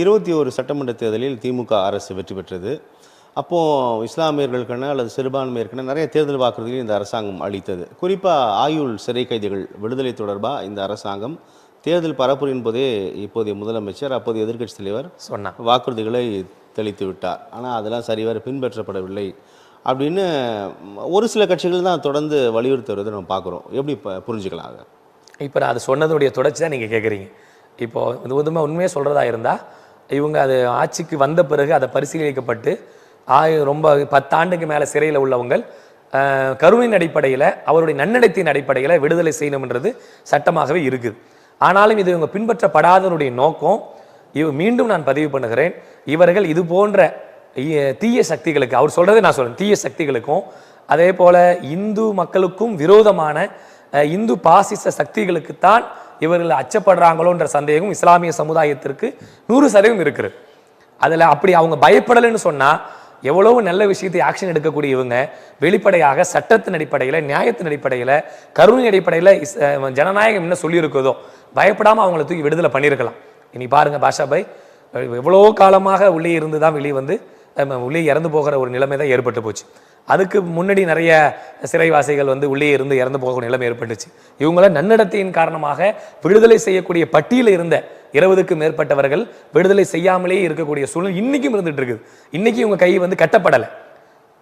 இருபத்தி ஒரு சட்டமன்ற தேர்தலில் திமுக அரசு வெற்றி பெற்றது. அப்போது இஸ்லாமியர்களுக்கான அல்லது சிறுபான்மையருக்கான நிறைய தேர்தல் வாக்குறுதிகளை இந்த அரசாங்கம் அளித்தது. குறிப்பாக ஆயுள் சிறை கைதிகள் விடுதலை தொடர்பாக இந்த அரசாங்கம் தேர்தல் பரப்புரையின் போதே இப்போதைய முதலமைச்சர் அப்போதைய எதிர்க்கட்சி தலைவர் சொன்னான் வாக்குறுதிகளை தெளித்து விட்டார். ஆனால் அதெல்லாம் சரிவர பின்பற்றப்படவில்லை அப்படின்னு ஒரு சில கட்சிகள் தான் தொடர்ந்து வலியுறுத்தி வருவதை நம்ம பார்க்குறோம். எப்படி புரிஞ்சுக்கலாம் அதை? இப்போ நான் அது சொன்னதுடைய தொடர்ச்சி தான் நீங்கள் கேட்குறீங்க இப்போ இது உண்மை உண்மையாக சொல்கிறதா இருந்தால் இவங்க அது ஆட்சிக்கு வந்த பிறகு அதை பரிசீலிக்கப்பட்டு ஆய ரொம்ப பத்தாண்டுக்கு மேலே சிறையில் உள்ளவங்கள் கருணையின் அடிப்படையில் அவருடைய நன்னடத்தின் அடிப்படையில் விடுதலை செய்யணும்ன்றது சட்டமாகவே இருக்குது. ஆனாலும் இது இவங்க பின்பற்றப்படாதவருடைய நோக்கம். இவ மீண்டும் நான் பதிவு பண்ணுகிறேன். இவர்கள் இது போன்ற தீய சக்திகளுக்கு அவர் சொல்கிறதே நான் சொல்கிறேன் தீய சக்திகளுக்கும் அதே போல இந்து மக்களுக்கும் விரோதமான இந்து பாசிச சக்திகளுக்குத்தான் இவர்கள் அச்சப்படுறாங்களோன்ற சந்தேகம் இஸ்லாமிய சமுதாயத்திற்கு நூறு சதவீதம் இருக்குது. அதில் அப்படி அவங்க பயப்படலைன்னு சொன்னா எவ்வளவு நல்ல விஷயத்தை ஆக்ஷன் எடுக்கக்கூடிய இவங்க வெளிப்படையாக சட்டத்தின் அடிப்படையில் நியாயத்தின் அடிப்படையில் கருணை அடிப்படையில் ஜனநாயகம் என்ன சொல்லியிருக்குதோ பயப்படாமல் அவங்கள தூக்கி விடுதலை பண்ணியிருக்கலாம். இனி பாருங்க பாஷா பாய் எவ்வளோ காலமாக உள்ளே இருந்து தான் வெளியே வந்து உள்ளே இறந்து போகிற ஒரு நிலைமை தான் ஏற்பட்டு போச்சு. அதுக்கு முன்னாடி நிறைய சிறைவாசிகள் வந்து உள்ளே இருந்து இறந்து போகக்கூடிய நிலைமை ஏற்பட்டுச்சு. இவங்கள நன்னடத்தையின் காரணமாக விடுதலை செய்யக்கூடிய பட்டியலில் இருந்த இருபதுக்கு மேற்பட்டவர்கள் விடுதலை செய்யாமலே இருக்கக்கூடிய சூழ்நிலை இன்னைக்கும் இருந்துட்டு இருக்குது. இன்றைக்கி இவங்க கை வந்து கட்டப்படலை.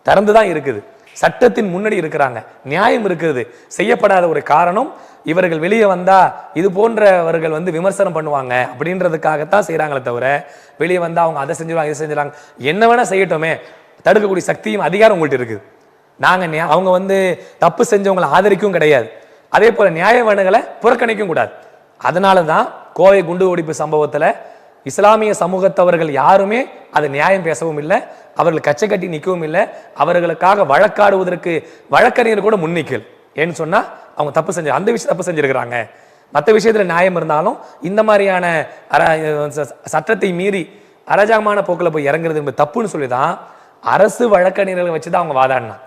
திறந்து தான் இருக்குது. சட்டத்தின் முன்னாடி இருக்கிறாங்க. நியாயம் இருக்குது. செய்யப்படாத ஒரு காரணம் இவர்கள் வெளியே வந்தால் இது போன்றவர்கள் வந்து விமர்சனம் பண்ணுவாங்க அப்படின்றதுக்காகத்தான் செய்கிறாங்களே தவிர வெளியே வந்தால் அவங்க அதை செஞ்சிருவாங்க இதை செஞ்சிருவாங்க. என்ன வேணால் செய்யட்டோமே. தடுக்கக்கூடிய சக்தியும் அதிகாரம் உங்கள்கிட்ட இருக்குது. நாங்கள் நியா- அவங்க வந்து தப்பு செஞ்சவங்களை ஆதரிக்கவும் கிடையாது. அதே போல் நியாயவனுகளை புறக்கணிக்கவும் கூடாது. அதனால தான் கோவை குண்டு வெடிப்பு சம்பவத்தில் இஸ்லாமிய சமூகத்தவர்கள் யாருமே அதை நியாயம் பேசவும் இல்லை அவர்கள் கச்சை கட்டி நிற்கவும் இல்லை அவர்களுக்காக வழக்காடுவதற்கு வழக்கறிஞர் கூட முன்னிக்கல். ஏன்னு சொன்னால் அவங்க தப்பு செஞ்ச அந்த விஷயம் தப்பு செஞ்சுருக்கிறாங்க. மற்ற விஷயத்தில் நியாயம் இருந்தாலும் இந்த மாதிரியான சட்டத்தை மீறி அராஜகமான போக்கில் போய் இறங்குறது தப்புன்னு சொல்லி தான் அரசு வழக்கறிஞர்களை வச்சு தான் அவங்க வாதாடினாங்க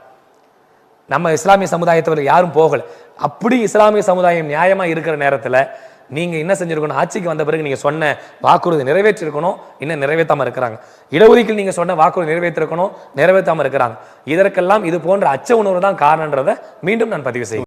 நம்ம இஸ்லாமிய சமுதாயத்தில் யாரும் போகல. அப்படி இஸ்லாமிய சமுதாயம் நியாயமாக இருக்கிற நேரத்தில் நீங்க என்ன செஞ்சிருக்கணும்? ஆட்சிக்கு வந்த பிறகு நீங்க சொன்ன வாக்குறுதி நிறைவேற்றிருக்கணும். இன்னும் நிறைவேற்றாம இருக்கிறாங்க. இடஒதுக்கீடு நீங்க சொன்ன வாக்குறுதி நிறைவேற்றிருக்கணும் நிறைவேற்றாம இருக்கிறாங்க. இதற்கெல்லாம் இது போன்ற அச்ச உணர்வு தான் காரணன்றதை மீண்டும் நான் பதிவு செய்வேன்